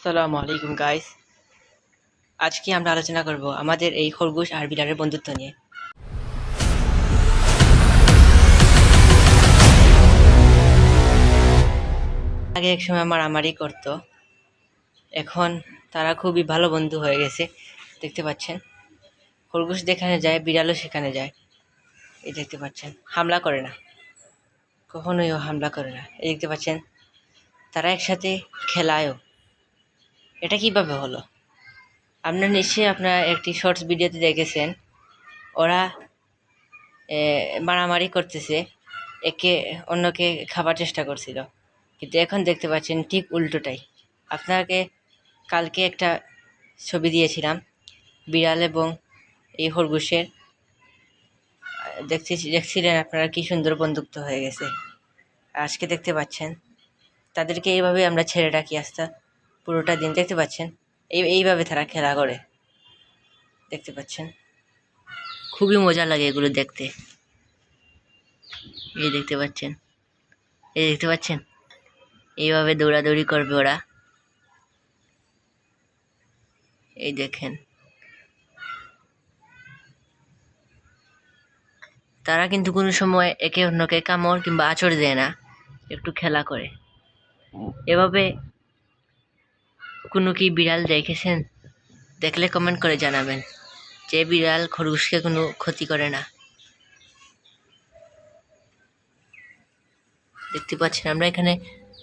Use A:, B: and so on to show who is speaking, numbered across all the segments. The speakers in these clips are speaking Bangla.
A: আসসালামু আলাইকুম গাইস আজকে আমরা আলোচনা করব আমাদের এই খরগোশ আর বিড়ালের বন্ধুত্ব নিয়ে। আগে এক সময় আমার আমারই করতো। এখন তারা খুবই ভালো বন্ধু হয়ে গেছে, দেখতে পাচ্ছেন। খরগোশ যেখানে যায় বিড়ালও সেখানে যায়। এই দেখতে পাচ্ছেন, হামলা করে না। কখনোই ও হামলা করে না। এই দেখতে পাচ্ছেন, তারা একসাথে খেলায়ও। এটা কীভাবে হলো? আপনার নিশ্চয়ই আপনার একটি শর্টস ভিডিওতে দেখেছেন। ওরা মারামারি করতেছে, একে অন্যকে খাবার চেষ্টা করছিল। কিন্তু এখন দেখতে পাচ্ছেন ঠিক উল্টোটাই। আপনাকে কালকে একটা ছবি দিয়েছিলাম, বিড়াল এবং এই খরগোশের। দেখতে দেখছিলেন আপনারা কি সুন্দর বন্ধুত্ব হয়ে গেছে। আজকে দেখতে পাচ্ছেন, তাদেরকে এইভাবে আমরা ছেড়ে রাখি, আস্তে পুরোটা দিন, দেখতে পাচ্ছেন? এই, এইভাবে তারা খেলা করে। দেখতে পাচ্ছেন? খুবই মজা লাগে এগুলো দেখতে। এই দেখতে পাচ্ছেন? এই দেখতে পাচ্ছেন? এইভাবে দৌড়াদৌড়ি করবে ওরা। এই দেখেন। তারা কিন্তু কোনো সময় একে অন্যকে কামড় কিংবা আঁচড় দেয় না, একটু খেলা করে। এভাবে কোনো কি বিড়াল দেখেছেন? দেখলে কমেন্ট করে জানাবেন। যে বিড়াল খরগোশকে কোনো ক্ষতি করে না। দেখতে পাচ্ছেন, আমরা এখানে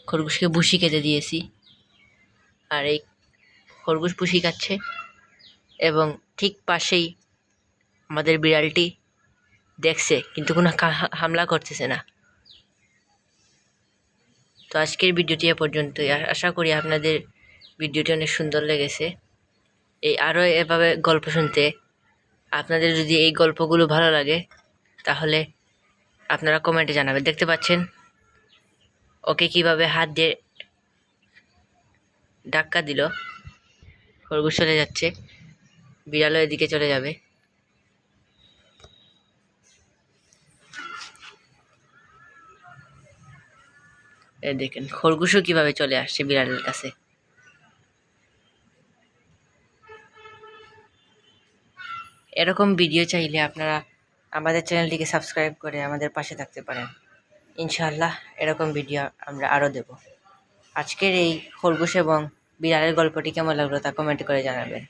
A: খরগোশকে বুসি কেটে দিয়েছি। আর এই খরগোশ বুসি খাচ্ছে এবং ঠিক পাশেই আমাদের বিড়ালটি দেখছে, কিন্তু কোনো হামলা করতেছে না। তো আজকের ভিডিওটি এ পর্যন্তই। আশা করি আপনাদের ভিডিওটি অনেক সুন্দর লেগেছে। এই আরও এভাবে গল্প শুনতে। আপনাদের যদি এই গল্পগুলো ভালো লাগে, তাহলে আপনারা কমেন্টে জানাবেন। দেখতে পাচ্ছেন, ওকে কীভাবে হাত দিয়ে ধাক্কা দিল। খরগোশ চলে যাচ্ছে, বিড়ালও এদিকে চলে যাবে। দেখেন, খরগোশও কীভাবে চলে আসছে বিড়ালের কাছে। এরকম ভিডিও চাইলে আপনারা আমাদের চ্যানেলটিকে সাবস্ক্রাইব করে আমাদের পাশে থাকতে পারেন। ইনশাআল্লাহ এরকম ভিডিও আমরা আরও দেব। আজকের এই খরগোশ এবং বিড়ালের গল্পটি কেমন লাগল তা কমেন্ট করে জানাবেন।